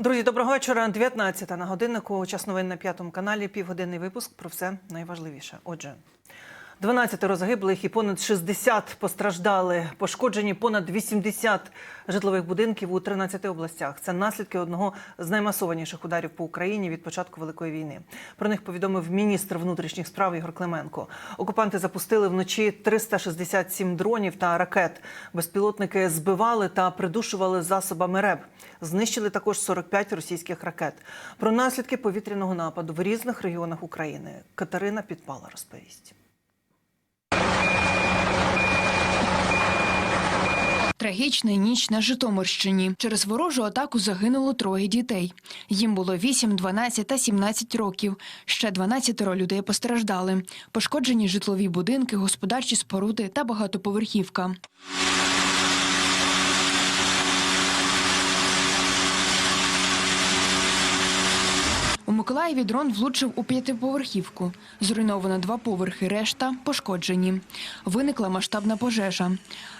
Друзі, доброго вечора. 19 на годиннику. Час новин на п'ятому каналі. Півгодинний випуск про все найважливіше. Отже. 12 загиблих і понад 60 постраждали. Пошкоджені понад 80 житлових будинків у 13 областях. Це наслідки одного з наймасованіших ударів по Україні від початку великої війни. Про них повідомив міністр внутрішніх справ Ігор Клименко. Окупанти запустили вночі 367 дронів та ракет. Безпілотники збивали та придушували засобами РЕБ. Знищили також 45 російських ракет. Про наслідки повітряного нападу в різних регіонах України Катерина Підпала розповість. Трагічна ніч на Житомирщині. Через ворожу атаку загинуло троє дітей. Їм було 8, 12 та 17 років. Ще 12 людей постраждали. Пошкоджені житлові будинки, господарчі споруди та багатоповерхівка. У Миколаєві дрон влучив у п'ятиповерхівку. Зруйновано два поверхи, решта пошкоджені. Виникла масштабна пожежа.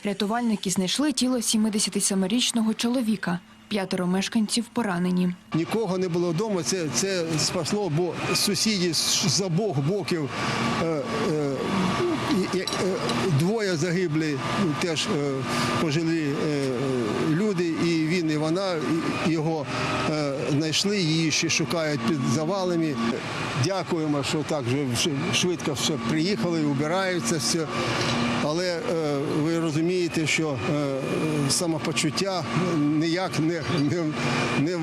Рятувальники знайшли тіло 77-річного чоловіка. П'ятеро мешканців поранені. Нікого не було вдома. Це, це спасло, бо сусіді з обох боків е, е, е, двоє загибли, ну, теж е, пожилі е, люди, вона його е, знайшли, її ще шукають під завалами. Дякуємо, що так вже швидко все приїхали, убираються все. Але е, розумієте, що е, самопочуття ніяк не, не,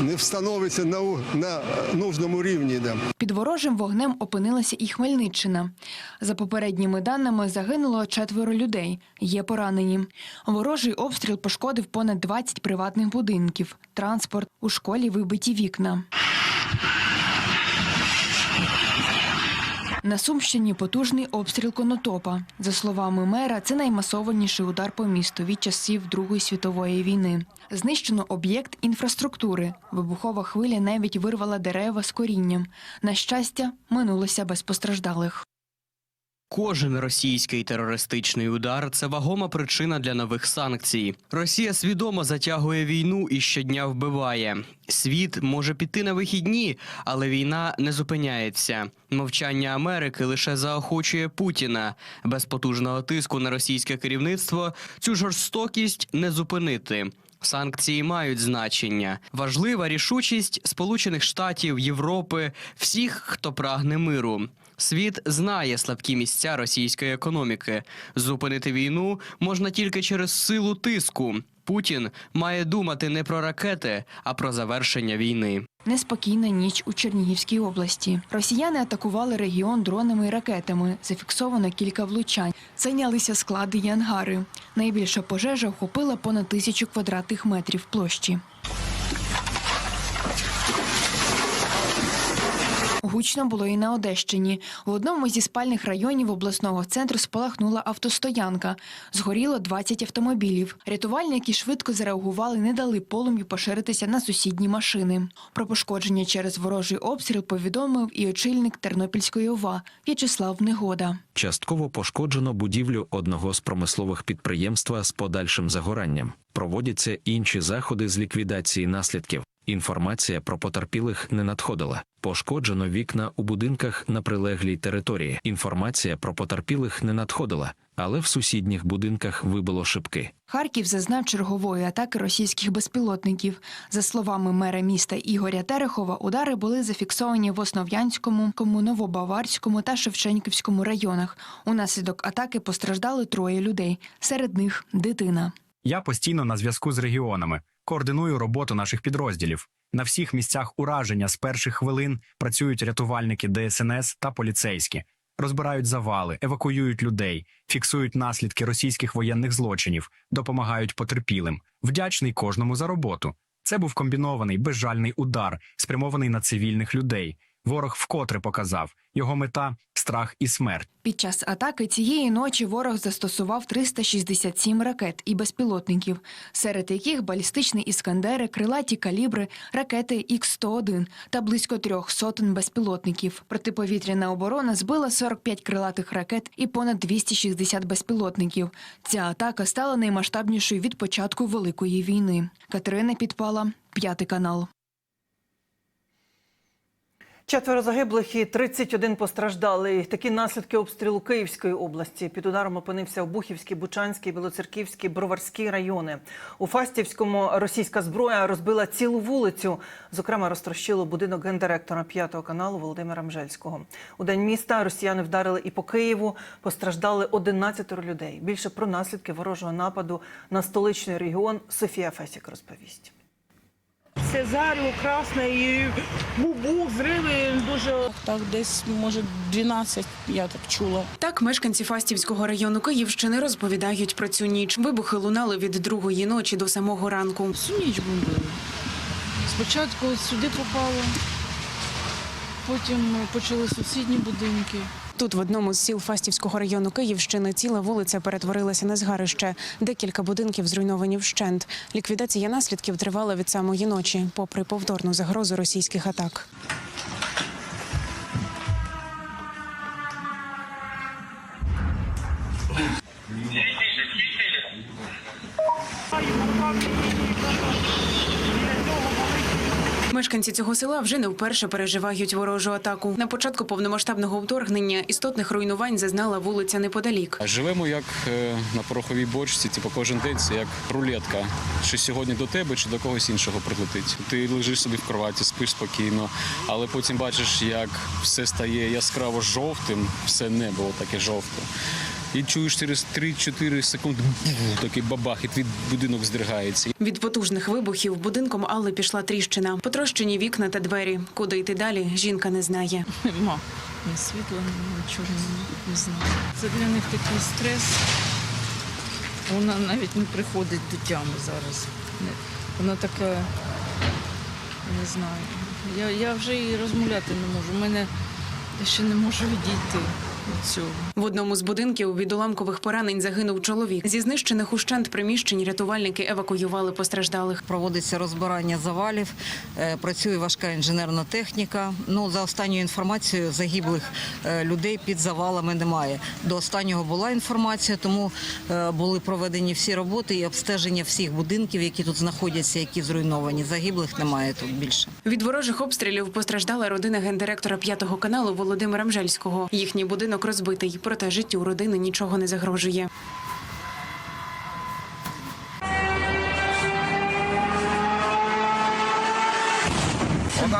не, встановиться на, на нужному рівні. Да. Під ворожим вогнем опинилася і Хмельниччина. За попередніми даними загинуло четверо людей. Є поранені. Ворожий обстріл пошкодив понад 20 приватних будинків, транспорт, у школі вибиті вікна. На Сумщині потужний обстріл Конотопа. За словами мера, це наймасованіший удар по місту від часів Другої світової війни. Знищено об'єкт інфраструктури. Вибухова хвиля навіть вирвала дерева з корінням. На щастя, минулося без постраждалих. Кожен російський терористичний удар це вагома причина для нових санкцій. Росія свідомо затягує війну і щодня вбиває. Світ може піти на вихідні, але війна не зупиняється. Мовчання Америки лише заохочує Путіна. Без потужного тиску на російське керівництво цю жорстокість не зупинити. Санкції мають значення. Важлива рішучість Сполучених Штатів, Європи, всіх, хто прагне миру. Світ знає слабкі місця російської економіки. Зупинити війну можна тільки через силу тиску. Путін має думати не про ракети, а про завершення війни. Неспокійна ніч у Чернігівській області. Росіяни атакували регіон дронами і ракетами. Зафіксовано кілька влучань. Зайнялися склади і ангари. Найбільша пожежа охопила понад тисячу квадратних метрів площі. Гучно було і на Одещині. В одному зі спальних районів обласного центру спалахнула автостоянка. Згоріло 20 автомобілів. Рятувальники швидко зареагували, не дали полум'ю поширитися на сусідні машини. Про пошкодження через ворожий обстріл повідомив і очільник Тернопільської ОВА В'ячеслав Негода. Частково пошкоджено будівлю одного з промислових підприємства з подальшим загоранням. Проводяться інші заходи з ліквідації наслідків. Інформація про потерпілих не надходила. Пошкоджено вікна у будинках на прилеглій території. Інформація про потерпілих не надходила, але в сусідніх будинках вибило шибки. Харків зазнав чергової атаки російських безпілотників. За словами мера міста Ігоря Терехова, удари були зафіксовані в Основ'янському, Кому, Новобаварському та Шевченківському районах. Унаслідок атаки постраждали троє людей. Серед них дитина. Я постійно на зв'язку з регіонами, координую роботу наших підрозділів. На всіх місцях ураження з перших хвилин працюють рятувальники ДСНС та поліцейські, розбирають завали, евакуюють людей, фіксують наслідки російських воєнних злочинів, допомагають потерпілим. Вдячний кожному за роботу. Це був комбінований безжальний удар, спрямований на цивільних людей. Ворог вкотре показав його мета страх і смерть. Під час атаки цієї ночі ворог застосував 367 ракет і безпілотників, серед яких балістичні іскандери, крилаті калібри, ракети Х-101 та близько трьох сотень безпілотників. Протиповітряна оборона збила 45 крилатих ракет і понад 260 безпілотників. Ця атака стала наймасштабнішою від початку Великої війни. Катерина підпала, п'ятий канал. Четверо загиблих і 31 постраждали. Такі наслідки обстрілу Київської області. Під ударом опинився Обухівський, Бучанський, Білоцерківський, Броварський райони. У Фастівському російська зброя розбила цілу вулицю. Зокрема, розтрощило будинок гендиректора п'ятого каналу Володимира Мжельського. У день міста росіяни вдарили і по Києву. Постраждали 11 людей. Більше про наслідки ворожого нападу на столичний регіон Софія Фесік розповість. Все зарю, красне і бубух, зриви дуже Так, десь може 12, я так чула. Так, мешканці Фастівського району Київщини розповідають про цю ніч. Вибухи лунали від другої ночі до самого ранку. Всю ніч бомбили. Спочатку сюди попало, потім почали сусідні будинки. Тут, в одному з сіл Фастівського району Київщини, ціла вулиця перетворилася на згарище. Декілька будинків зруйновані вщент. Ліквідація наслідків тривала від самої ночі, попри повторну загрозу російських атак. Мешканці цього села вже не вперше переживають ворожу атаку. На початку повномасштабного вторгнення істотних руйнувань зазнала вулиця неподалік. Живемо як е, на пороховій бочці, типу кожен день це як рулетка. Чи сьогодні до тебе, чи до когось іншого прилетить. Ти лежиш собі в кроваті, спиш спокійно, але потім бачиш, як все стає яскраво жовтим, все небо таке жовте. І чуєш через 3-4 секунди такий бабах, і твій будинок здригається. Від потужних вибухів будинком Алли пішла тріщина. Потрощені вікна та двері. Куди йти далі, жінка не знає. Нема ні світла, ні нічого не, не знаю. Це для них такий стрес. Вона навіть не приходить до тями зараз. Вона така, не знаю. Я, я вже і розмовляти не можу. У мене я ще не можу відійти від цього. В одному з будинків від уламкових поранень загинув чоловік. Зі знищених ущент приміщень рятувальники евакуювали постраждалих. Проводиться розбирання завалів, е, працює важка інженерна техніка. Ну за останньою інформацією, загиблих е, людей під завалами немає. До останнього була інформація, тому е, були проведені всі роботи і обстеження всіх будинків, які тут знаходяться, які зруйновані. Загиблих немає тут більше. Від ворожих обстрілів постраждала родина гендиректора п'ятого каналу Володимира Мжельського. Їхній будинок розбитий, проте життю родини нічого не загрожує.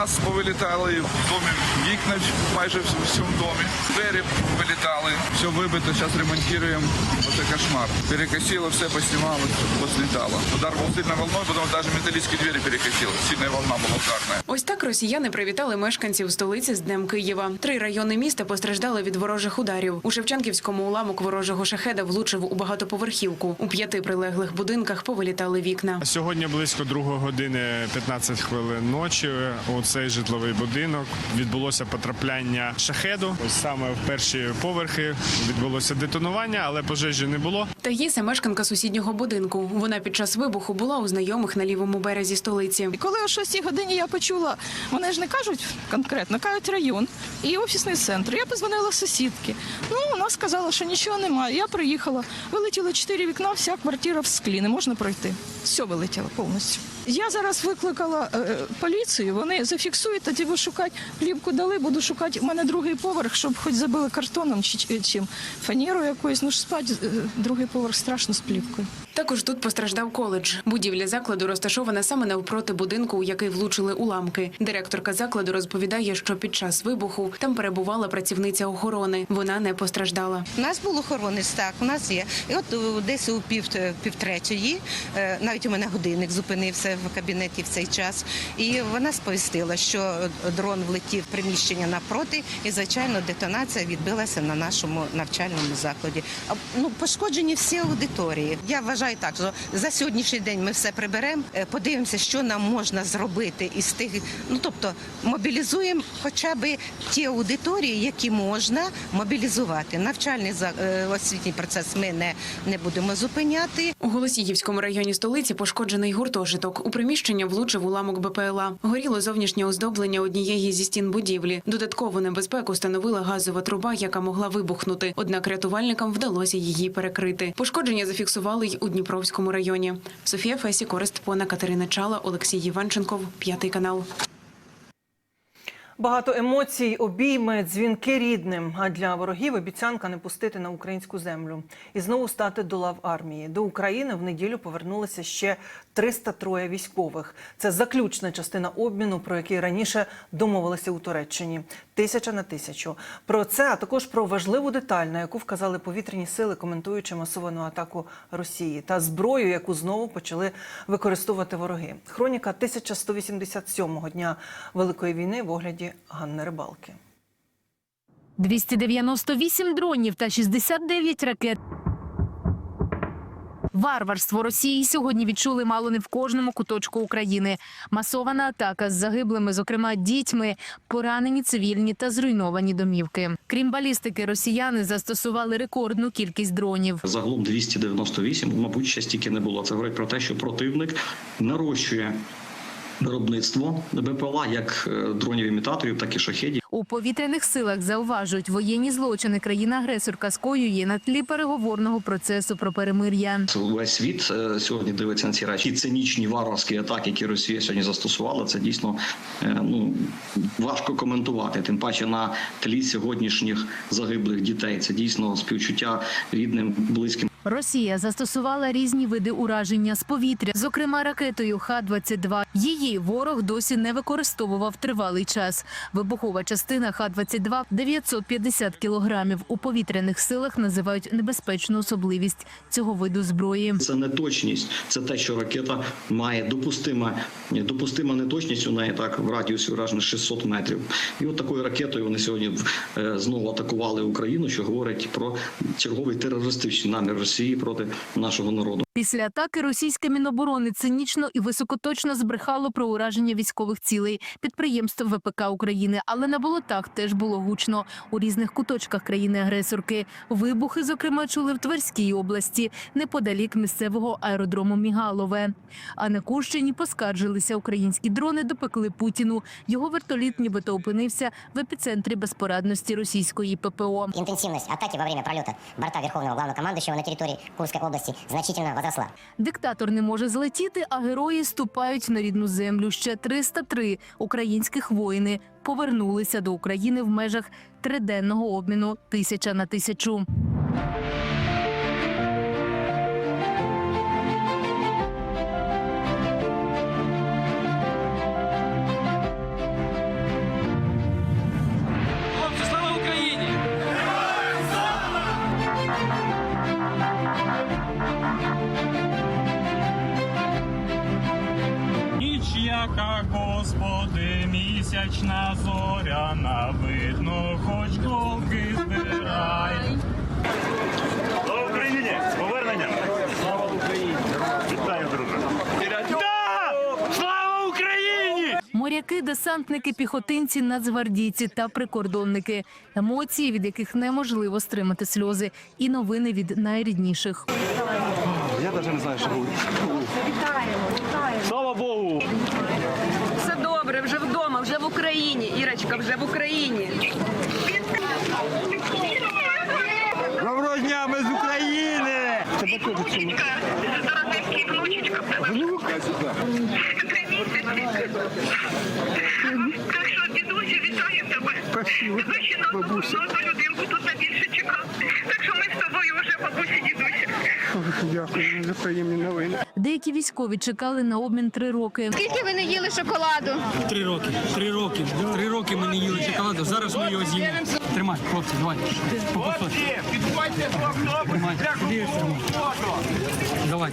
Нас повилітали в домі вікна майже в всьому домі. Двері вилітали, все вибито, зараз ремонтуємо. Оце кошмар. Перекосило, все поснімало, послітало. Удар був сильною волною, потім навіть металічні двері перекосило. Сильна волна була ударна. Ось так росіяни привітали мешканців столиці з Днем Києва. Три райони міста постраждали від ворожих ударів. У Шевченківському уламок ворожого шахеда влучив у багатоповерхівку. У п'яти прилеглих будинках повилітали вікна. Сьогодні близько другої години 15 хвилин ночі у цей житловий будинок відбулося потрапляння шахеду. Ось саме в перші поверхи відбулося детонування, але пожежі не було. Та є мешканка сусіднього будинку. Вона під час вибуху була у знайомих на лівому березі столиці. І коли о 6 годині я почула, вони ж не кажуть конкретно, кажуть район і офісний центр. Я позвонила сусідки. Ну, вона сказала, що нічого немає. Я приїхала, вилетіло чотири вікна, вся квартира в склі, не можна пройти. Все вилетіло повністю. Я зараз викликала е, поліцію, вони зафіксують, тоді ви шукати плівку дали, буду шукати. У мене другий поверх, щоб хоч забили картоном чи чи- чим фанерою якоюсь. Ну ж спати е, другий поверх страшно з плівкою. Також тут постраждав коледж. Будівля закладу розташована саме навпроти будинку, у який влучили уламки. Директорка закладу розповідає, що під час вибуху там перебувала працівниця охорони. Вона не постраждала. У нас був охоронець, так, у нас є. І от е, десь у пів, півтретьої, е, навіть у мене годинник зупинився в кабінеті в цей час. І вона сповістила, що дрон влетів в приміщення напроти, і, звичайно, детонація відбилася на нашому навчальному закладі. Ну, пошкоджені всі аудиторії. Я вважаю так, що за сьогоднішній день ми все приберемо, е, подивимося, що нам можна зробити із тих, ну тобто мобілізуємо хоча б ті аудиторії, які можна мобілізувати. Навчальний за- е, освітній процес ми не, не будемо зупиняти. У Голосіївському районі столиці пошкоджений гуртожиток. У приміщення влучив уламок БПЛА. Горіло зовнішнє оздоблення однієї зі стін будівлі. Додаткову небезпеку становила газова труба, яка могла вибухнути. Однак рятувальникам вдалося її перекрити. Пошкодження зафіксували й у Дніпровському районі. Софія Фесі, Корист Пона, Катерина Чала, Олексій Єванченков, п'ятий канал. Багато емоцій, обійми, дзвінки рідним. А для ворогів обіцянка не пустити на українську землю і знову стати до лав армії. До України в неділю повернулися ще 303 військових. Це заключна частина обміну, про який раніше домовилися у Туреччині. Тисяча на тисячу. Про це, а також про важливу деталь, на яку вказали повітряні сили, коментуючи масовану атаку Росії та зброю, яку знову почали використовувати вороги. Хроніка 1187-го дня Великої війни в огляді Ганни Рибалки. 298 дронів та 69 ракет. Варварство Росії сьогодні відчули мало не в кожному куточку України. Масована атака з загиблими, зокрема дітьми, поранені цивільні та зруйновані домівки. Крім балістики, росіяни застосували рекордну кількість дронів. Загалом 298, мабуть, ще стільки не було. Це говорить про те, що противник нарощує виробництво БПЛА як е, дронів-імітаторів, так і шахедів. У повітряних силах зауважують, воєнні злочини країна-агресорка скоює на тлі переговорного процесу про перемир'я. Весь світ е, сьогодні дивиться на ці речі. Цинічні варварські атаки, які Росія сьогодні застосувала, це дійсно е, ну важко коментувати. Тим паче на тлі сьогоднішніх загиблих дітей. Це дійсно співчуття рідним, близьким. Росія застосувала різні види ураження з повітря, зокрема ракетою Х-22. Її ворог досі не використовував тривалий час. Вибухова частина Х-22 – 950 кілограмів. У повітряних силах називають небезпечну особливість цього виду зброї. Це неточність, це те, що ракета має допустима, допустима неточність у неї так в радіусі ураження 600 метрів. І от такою ракетою вони сьогодні е, знову атакували Україну, що говорить про черговий терористичний намір Росії проти нашого народу. Після атаки російське міноборони цинічно і високоточно збрехало про ураження військових цілей підприємств ВПК України. Але на болотах теж було гучно у різних куточках країни-агресорки. Вибухи, зокрема, чули в Тверській області, неподалік місцевого аеродрому Мігалове. А на Курщині поскаржилися українські дрони допекли Путіну. Його вертоліт нібито опинився в епіцентрі безпорадності російської ППО. Интенсивность атаки во время пролета борта Верховного Главнокомандующего на территории Курской области значительно возросла. Диктатор не може злетіти, а герої ступають на рідну землю. Ще 303 українських воїни повернулися до України в межах триденного обміну тисяча на тисячу. Місячна зоряна, видно, хоч голки збирай. Слава Україні! Повернення! Слава Україні! Вітаю, друже! Слава Україні! Моряки, десантники, піхотинці, нацгвардійці та прикордонники. Емоції, від яких неможливо стримати сльози, і новини від найрідніших. Я навіть не знаю, що буде. Добре, вже вдома, вже в Україні. Ірочка, вже в Україні. Доброго дня, ми з України! Так що, дідусю, вітаю тебе. Спасибо, бабуся. будинку тут набільше чекав. Так що ми з тобою вже бабусі, дідуся. Дякую за приємні новини. Деякі військові чекали на обмін три роки. Скільки ви не їли шоколаду? Три роки. Три роки. Три роки ми не їли шоколаду. Зараз ми його з'їмо. Тримай, хлопці, давай. По. Тримай. Давай.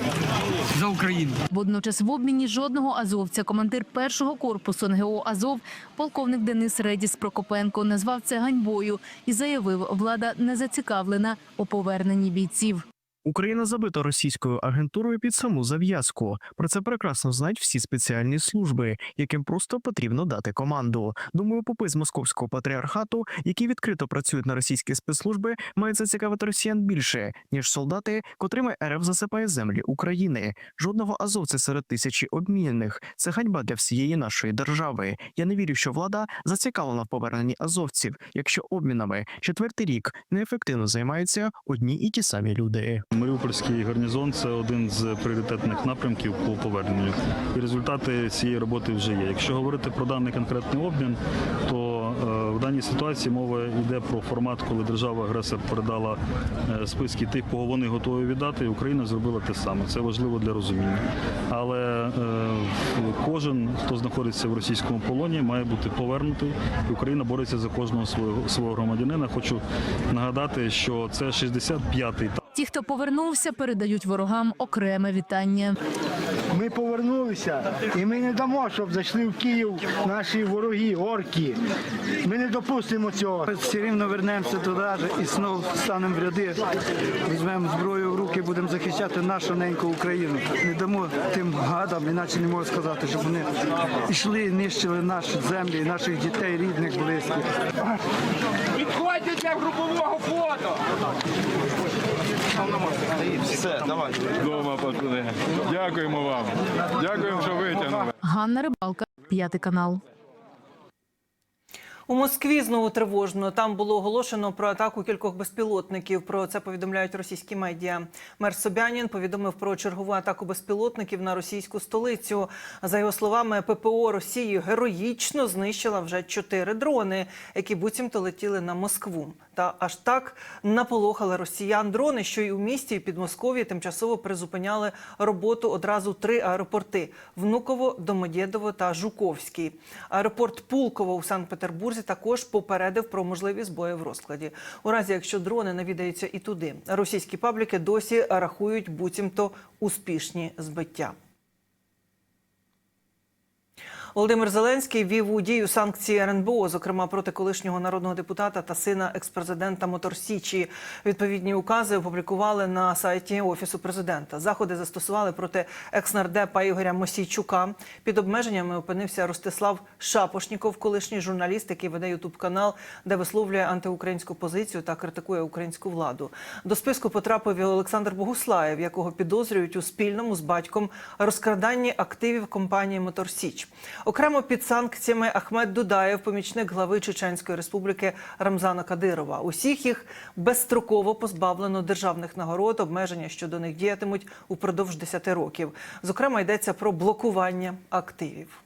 За Україну. Водночас в обміні жодного азовця командир першого корпусу НГО Азов, полковник Денис Редіс Прокопенко, назвав це ганьбою і заявив, влада не зацікавлена у поверненні бійців. Україна забита російською агентурою під саму зав'язку. Про це прекрасно знають всі спеціальні служби, яким просто потрібно дати команду. Думаю, попи з московського патріархату, які відкрито працюють на російські спецслужби, мають зацікавити росіян більше ніж солдати, котрими РФ засипає землі України. Жодного азовця серед тисячі обмінених. Це ганьба для всієї нашої держави. Я не вірю, що влада зацікавлена в поверненні азовців, якщо обмінами четвертий рік неефективно займаються одні і ті самі люди. Маріупольський гарнізон це один з пріоритетних напрямків по поверненню. І результати цієї роботи вже є. Якщо говорити про даний конкретний обмін, то в даній ситуації мова йде про формат, коли держава-агресор передала е, списки тих, кого вони готові віддати, і Україна зробила те саме. Це важливо для розуміння. Але е, кожен, хто знаходиться в російському полоні, має бути повернутий, і Україна бореться за кожного свого громадянина. Хочу нагадати, що це 65-й Ті, хто повернувся, передають ворогам окреме вітання. Ми повернулися, і ми не дамо, щоб зайшли в Київ наші вороги, орки. Ми не допустимо цього. Все рівно вернемося туди і знову станемо в ряди, візьмемо зброю в руки, будемо захищати нашу неньку Україну. Не дамо тим гадам, іначе не можу сказати, щоб вони йшли і нищили наші землі, наших дітей, рідних, близьких. Підходьте для групового фото! Все, давай. Дома пацани. Дякуємо вам. Дякуємо, що витягнули. Ганна Рибалка, п'ятий канал. У Москві знову тривожно. Там було оголошено про атаку кількох безпілотників. Про це повідомляють російські медіа. Мер Собянін повідомив про чергову атаку безпілотників на російську столицю. За його словами, ППО Росії героїчно знищила вже чотири дрони, які буцімто летіли на Москву. Та аж так наполохали росіян дрони, що й у місті і Підмосков'ї тимчасово призупиняли роботу одразу три аеропорти: Внуково, Домодєдово та Жуковський. Аеропорт Пулково у Санкт-Петербурзі також попередив про можливі збої в розкладі. У разі, якщо дрони навідаються і туди, російські пабліки досі рахують буцімто успішні збиття. Володимир Зеленський ввів у дію санкції РНБО, зокрема проти колишнього народного депутата та сина експрезидента Моторсічі. Відповідні укази опублікували на сайті офісу президента. Заходи застосували проти екснардепа Ігоря Мосійчука. Під обмеженнями опинився Ростислав Шапошніков, колишній журналіст, який веде ютуб канал, де висловлює антиукраїнську позицію та критикує українську владу. До списку потрапив і Олександр Богуслаєв, якого підозрюють у спільному з батьком розкраданні активів компанії Моторсіч. Окремо під санкціями Ахмед Дудаєв, помічник глави Чеченської республіки Рамзана Кадирова. Усіх їх безстроково позбавлено державних нагород, обмеження щодо них діятимуть упродовж 10 років. Зокрема, йдеться про блокування активів.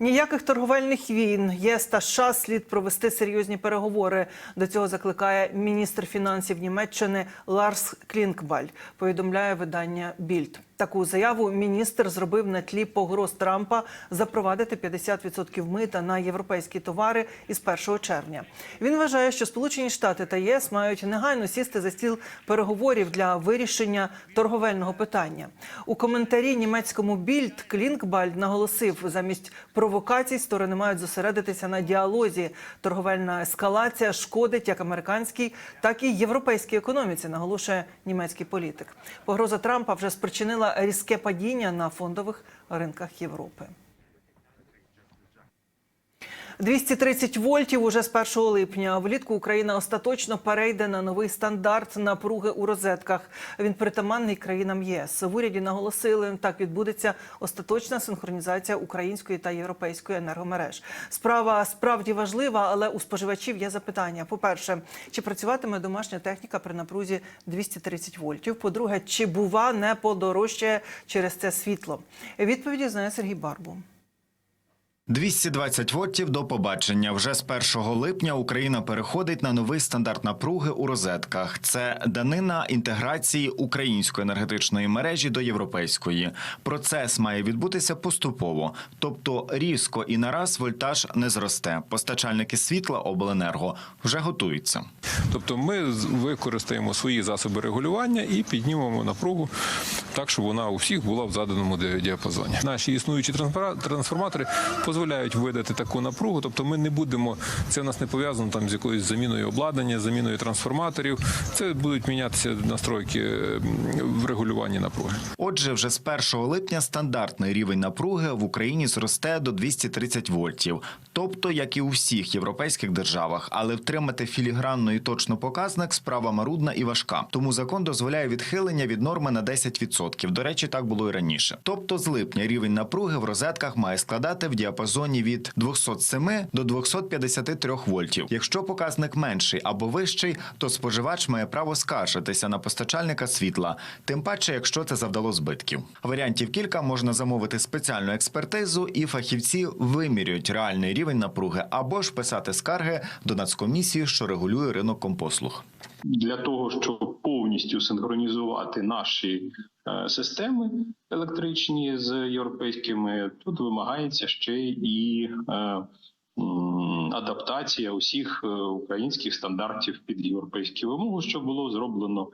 Ніяких торговельних війн єС та США слід провести серйозні переговори. До цього закликає міністр фінансів Німеччини Ларс Клінкбаль. Повідомляє видання Більд. Таку заяву міністр зробив на тлі погроз Трампа запровадити 50% мита на європейські товари із 1 червня. Він вважає, що Сполучені Штати та ЄС мають негайно сісти за стіл переговорів для вирішення торговельного питання. У коментарі німецькому більд Клінкбаль наголосив, замість провокацій сторони мають зосередитися на діалозі. Торговельна ескалація шкодить як американській, так і європейській економіці, наголошує німецький політик. Погроза Трампа вже спричинила різке падіння на фондових ринках Європи. 230 вольтів уже з 1 липня. Влітку Україна остаточно перейде на новий стандарт напруги у розетках. Він притаманний країнам ЄС. В уряді наголосили, так відбудеться остаточна синхронізація української та європейської енергомереж. Справа справді важлива, але у споживачів є запитання. По-перше, чи працюватиме домашня техніка при напрузі 230 вольтів? По-друге, чи бува не подорожчає через це світло? Відповіді знає Сергій Барбу. 220 вольтів до побачення. Вже з 1 липня Україна переходить на новий стандарт напруги у розетках. Це данина інтеграції української енергетичної мережі до європейської. Процес має відбутися поступово, тобто різко і нараз вольтаж не зросте. Постачальники світла обленерго вже готуються. Тобто ми використаємо свої засоби регулювання і піднімемо напругу так, щоб вона у всіх була в заданому ді- діапазоні. Наші існуючі трансформатори дозволяють видати таку напругу. Тобто ми не будемо, це в нас не пов'язано там з якоюсь заміною обладнання, заміною трансформаторів. Це будуть мінятися настройки в регулюванні напруги. Отже, вже з 1 липня стандартний рівень напруги в Україні зросте до 230 вольтів, тобто як і у всіх європейських державах. Але втримати філігранно і точно показник справа марудна і важка. Тому закон дозволяє відхилення від норми на 10%. 10%. До речі, так було і раніше. Тобто з липня рівень напруги в розетках має складати в діапазоні від 207 до 253 вольтів. Якщо показник менший або вищий, то споживач має право скаржитися на постачальника світла, тим паче, якщо це завдало збитків. Варіантів кілька можна замовити спеціальну експертизу, і фахівці вимірюють реальний рівень напруги або ж писати скарги до нацкомісії, що регулює ринок компослуг. Для того, щоб повністю синхронізувати наші е, системи електричні з європейськими, тут вимагається ще і е, адаптація усіх е, українських стандартів під європейські вимоги, що було зроблено.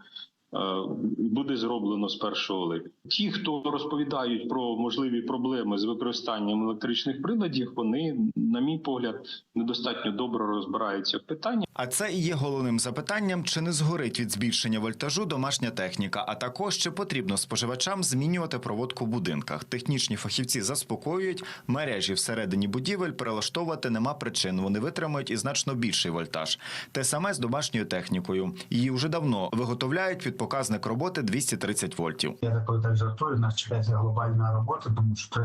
Буде зроблено з 1 липня. Ті, хто розповідають про можливі проблеми з використанням електричних приладів, вони, на мій погляд, недостатньо добре розбираються в питанні. А це і є головним запитанням: чи не згорить від збільшення вольтажу домашня техніка, а також чи потрібно споживачам змінювати проводку в будинках. Технічні фахівці заспокоюють, мережі всередині будівель перелаштовувати нема причин. Вони витримують і значно більший вольтаж. Те саме з домашньою технікою. Її вже давно виготовляють під показник роботи 230 вольтів. Я такою так жартую, нас чекається глобальна робота, тому що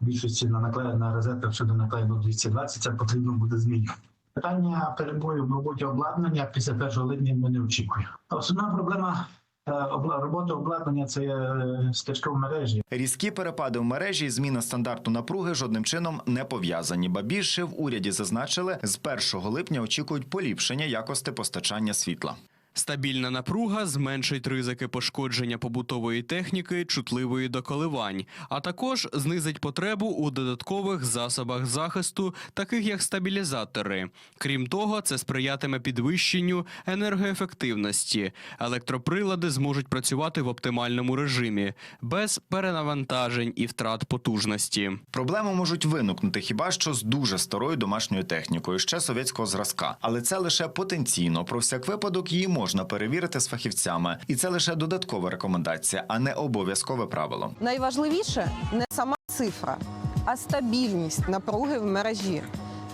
в більшості на наклеєна розетка всюди наклеєно 220, це потрібно буде змінювати. Питання перебою в роботі обладнання після 1 липня ми не очікуємо. Основна проблема е, роботи обладнання це стежка в мережі. Різкі перепади в мережі і зміна стандарту напруги жодним чином не пов'язані. Ба більше в уряді зазначили, з 1 липня очікують поліпшення якості постачання світла. Стабільна напруга зменшить ризики пошкодження побутової техніки, чутливої до коливань, а також знизить потребу у додаткових засобах захисту, таких як стабілізатори. Крім того, це сприятиме підвищенню енергоефективності. Електроприлади зможуть працювати в оптимальному режимі без перенавантажень і втрат потужності. Проблеми можуть виникнути хіба що з дуже старою домашньою технікою, ще совєтського зразка. Але це лише потенційно. Про всяк випадок її можна перевірити з фахівцями, і це лише додаткова рекомендація, а не обов'язкове правило. Найважливіше не сама цифра, а стабільність напруги в мережі.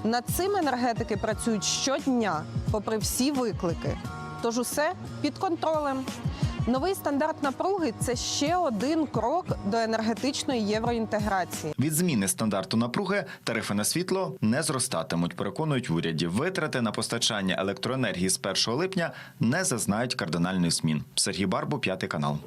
Над цим енергетики працюють щодня, попри всі виклики. Тож усе під контролем. Новий стандарт напруги це ще один крок до енергетичної євроінтеграції. Від зміни стандарту напруги тарифи на світло не зростатимуть. Переконують в уряді. Витрати на постачання електроенергії з 1 липня не зазнають кардинальних змін. Сергій Барбу, п'ятий канал.